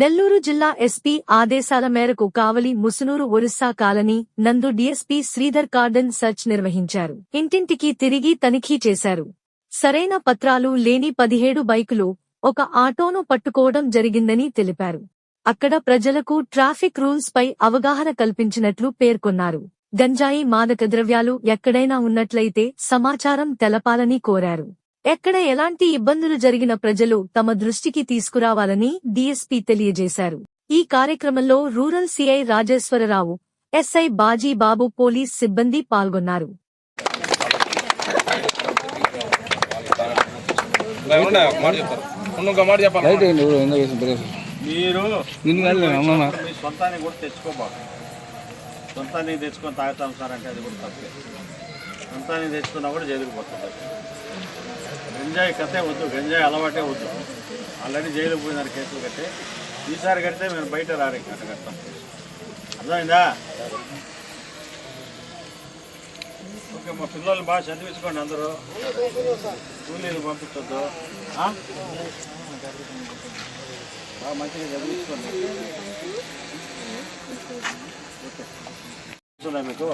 నెల్లూరు జిల్లా ఎస్పీ ఆదేశాల మేరకు కావలి ముసునూరు ఒరిస్సా కాలనీ నందు డీఎస్పీ శ్రీధర్ కార్డన్ సర్చ్ నిర్వహించారు. ఇంటింటికి తిరిగి తనిఖీ చేశారు. సరైన పత్రాలు లేని పదిహేడు బైకులు ఒక ఆటోను పట్టుకోవడం జరిగిందని తెలిపారు. అక్కడ ప్రజలకు ట్రాఫిక్ రూల్స్ పై అవగాహన కల్పించినట్లు పేర్కొన్నారు. గంజాయి మాదక ద్రవ్యాలు ఎక్కడైనా ఉన్నట్లయితే సమాచారం తెలపాలని కోరారు. ఎక్కడ ఎలాంటి ఇబ్బందులు జరిగిన ప్రజలు తమ దృష్టికి తీసుకురావాలని డీఎస్పీ తెలియజేశారు. ఈ కార్యక్రమంలో rural CI Rajeswararao SI Bajibabu police సిబ్బంది పాల్గొన్నారు. సొంతాన్ని తెచ్చుకొని తాగుతాం సార్ అంటే అది కూడా తప్పే. సొంతాన్ని తెచ్చుకున్నా కూడా జైలుకు పోతుంది. గంజాయి కథే వద్దు గంజాయి అలవాటే వద్దు. ఆల్రెడీ జైలుకు పోయినారు కేసులు కట్టే. ఈసారి కడితే మేము బయట రారు ఇంకా అట్ట కడతాం. అర్థమైందా? ఓకే మా పిల్లలు బాగా చదివించుకోండి అందరూ. కూలీలు పంపించొద్దు. బాగా మంచిగా చదివించుకోండి. మీకు?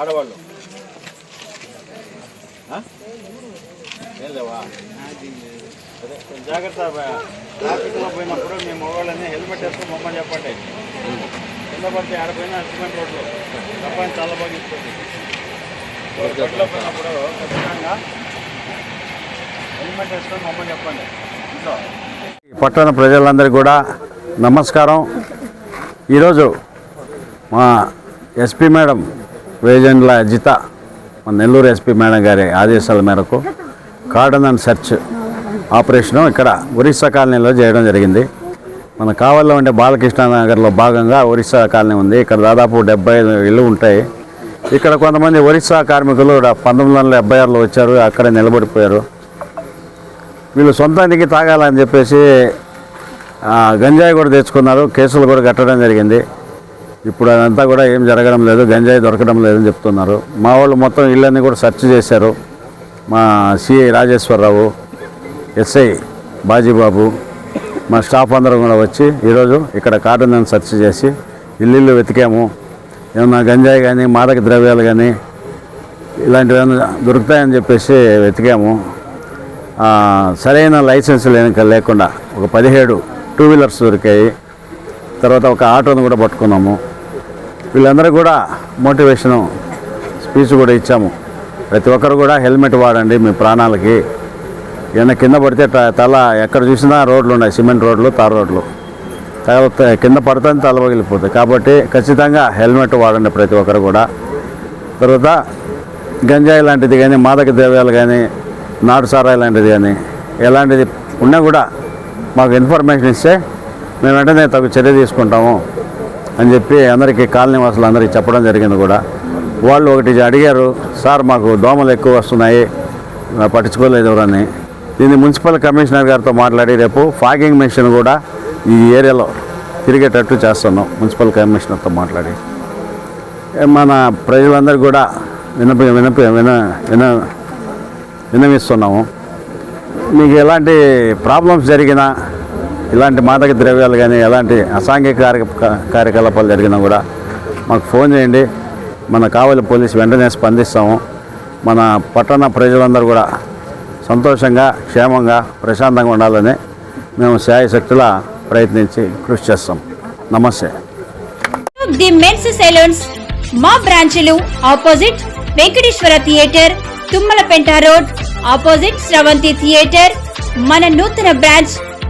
ఆడవాళ్ళు? ఏం లేవా? కొంచెం జాగ్రత్త. ట్రాఫిక్లో పోయినప్పుడు మీ మగవాళ్ళని హెల్మెట్ వేసుకొని మమ్మల్ని చెప్పండి. కింద పడితే ఆడపోయినా సిమెంట్ రోడ్లు. తప్పని చాలా బాగా ఇస్తుంది రోడ్లో పోయినప్పుడు ఖచ్చితంగా హెల్మెట్ వేసుకొని మమ్మల్ని చెప్పండి. ఇంట్లో. పట్టణ ప్రజలందరికీ కూడా నమస్కారం. ఈరోజు మా ఎస్పీ మేడం వేజెండ్ల అజిత మన నెల్లూరు ఎస్పీ మేడం గారి ఆదేశాల మేరకు కార్డన్ అండ్ సెర్చ్ ఆపరేషను ఇక్కడ ఒరిస్సా కాలనీలో చేయడం జరిగింది. మన కావల్లో ఉండే బాలకృష్ణ నగర్లో భాగంగా ఒరిస్సా కాలనీ ఉంది. ఇక్కడ దాదాపు డెబ్బై ఐదు ఇళ్ళు ఉంటాయి. ఇక్కడ కొంతమంది ఒరిస్సా కార్మికులు పంతొమ్మిది వందల డెబ్బై ఆరులో వచ్చారు. అక్కడే నిలబడిపోయారు. వీళ్ళు సొంతానికి తాగాలని చెప్పేసి గంజాయి కూడా తెచ్చుకున్నారు. కేసులు కూడా కట్టడం జరిగింది. ఇప్పుడు అదంతా కూడా ఏం జరగడం లేదు గంజాయి దొరకడం లేదని చెప్తున్నారు. మా వాళ్ళు మొత్తం ఇళ్ళన్నీ కూడా సెర్చ్ చేశారు. మా సిఐ రాజేశ్వరరావు ఎస్ఐ బాజీబాబు మా స్టాఫ్ అందరం కూడా వచ్చి ఈరోజు ఇక్కడ కార్డన్ సెర్చ్ చేసి ఇల్లు వెతికాము. ఏమన్నా గంజాయి కానీ మాదక ద్రవ్యాలు కానీ ఇలాంటివి ఏమైనా దొరుకుతాయని చెప్పేసి వెతికాము. సరైన లైసెన్స్ లేక లేకుండా ఒక పదిహేడు టూ వీలర్స్ దొరికాయి. తర్వాత ఒక ఆటోను కూడా పట్టుకున్నాము. వీళ్ళందరూ కూడా మోటివేషను స్పీచ్ కూడా ఇచ్చాము. ప్రతి ఒక్కరు కూడా హెల్మెట్ వాడండి మీ ప్రాణాలకి. ఏదైనా కింద పడితే తల ఎక్కడ చూసినా రోడ్లు ఉన్నాయి సిమెంట్ రోడ్లు తార్ రోడ్లు. తర్వాత కింద పడితే తల పగిలిపోతుంది కాబట్టి ఖచ్చితంగా హెల్మెట్ వాడండి ప్రతి ఒక్కరు కూడా. తర్వాత గంజాయి లాంటిది కానీ మాదక ద్రవ్యాలు కానీ నాటు సారాయి లాంటిది కానీ ఎలాంటిది ఉన్నా కూడా మాకు ఇన్ఫర్మేషన్ ఇస్తే మేము వెంటనే తగు చర్య తీసుకుంటాము. అని చెప్పి అందరికీ కాలనీ వాసులు అందరికీ చెప్పడం జరిగింది కూడా. వాళ్ళు ఒకటి అడిగారు సార్ మాకు దోమలు ఎక్కువ వస్తున్నాయి పట్టించుకోలేదు ఎవరని. దీన్ని మున్సిపల్ కమిషనర్ గారితో మాట్లాడి రేపు ఫాగింగ్ మిషన్ కూడా ఈ ఏరియాలో తిరిగేటట్టు చేస్తున్నాం మున్సిపల్ కమిషనర్తో మాట్లాడి. మన ప్రజలందరూ కూడా వినప వినప విన విన వినమిస్తున్నాము మీకు ఎలాంటి ప్రాబ్లమ్స్ జరిగినా ఇలాంటి మాదక ద్రవ్యాలు కానీ ఎలాంటి అసాంఘిక కార్య కార్యకలాపాలు జరిగినా కూడా మాకు ఫోన్ చేయండి. మన కావలి పోలీసు వెంటనే స్పందిస్తాము. మన పట్టణ ప్రజలందరూ కూడా సంతోషంగా క్షేమంగా ప్రశాంతంగా ఉండాలని మేము శాయశక్తుల ప్రయత్నించి కృషి చేస్తాం. నమస్తే. ది మెన్స్ సెలూన్స్ మా బ్రాంచ్లు opposite Venkateswara theatre Tummalapenta road opposite Sravanthi theatre మన నూతన బ్రాంచ్